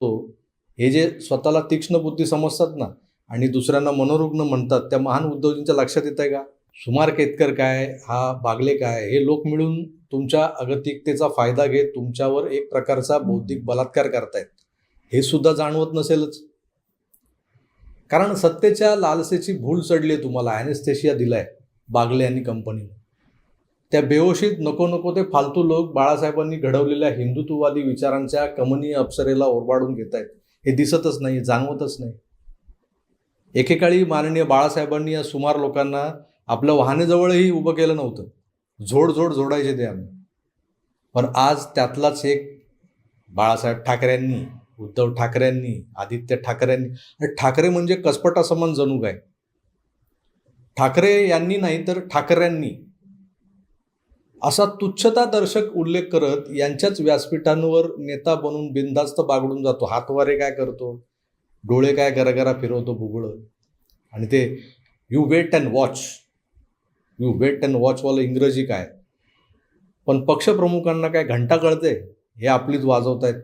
तो. हे जे स्वतःला तीक्ष्ण बुद्धी समजतात ना आणि दुसऱ्यांना मनोरुग्ण म्हणतात त्या महान उद्धवजींच्या लक्षात येत आहे का? सुमार केतकर काय हा बागले काय हे लोक मिळून तुमच्या अगतिकतेचा फायदा घेत तुमच्यावर एक प्रकारचा बौद्धिक बलात्कार करतायत. हे सुद्धा जाणवत नसेलच. कारण सत्तेच्या लालसेची भूल चढली तुम्हाला ॲनेस्थेशिया दिलाय बागले यांनी कंपनीने त्या बेहोशीत नको नको ते फालतू लोक बाळासाहेबांनी घडवलेल्या हिंदुत्ववादी विचारांच्या कमनीय अप्सरेला ओरबाडून घेत आहेत हे दिसतच नाही जाणवतच नाही. एकेकाळी माननीय बाळासाहेबांनी या सुमार लोकांना आपल्या वाहनेजवळही उभं केलं नव्हतं. झोड झोड जोडायचे ते आम्ही. पण आज त्यातलाच एक बाळासाहेब ठाकरेंनी उद्धव ठाकरेंनी आदित्य ठाकरेंनी ठाकरे म्हणजे कसपटासमान जणू काय ठाकरे यांनी नाही तर ठाकऱ्यांनी असा तुच्छतादर्शक उल्लेख करत यांच्याच व्यासपीठांवर नेता बनून बिनधास्त बागडून जातो. हातवारे काय करतो? डोळे काय गरागरा फिरवतो भुगळं. आणि ते you wait and watch you wait and वॉचवालं इंग्रजी काय? पण पक्षप्रमुखांना काय घंटा कळते हे आपलीच वाजवतायत.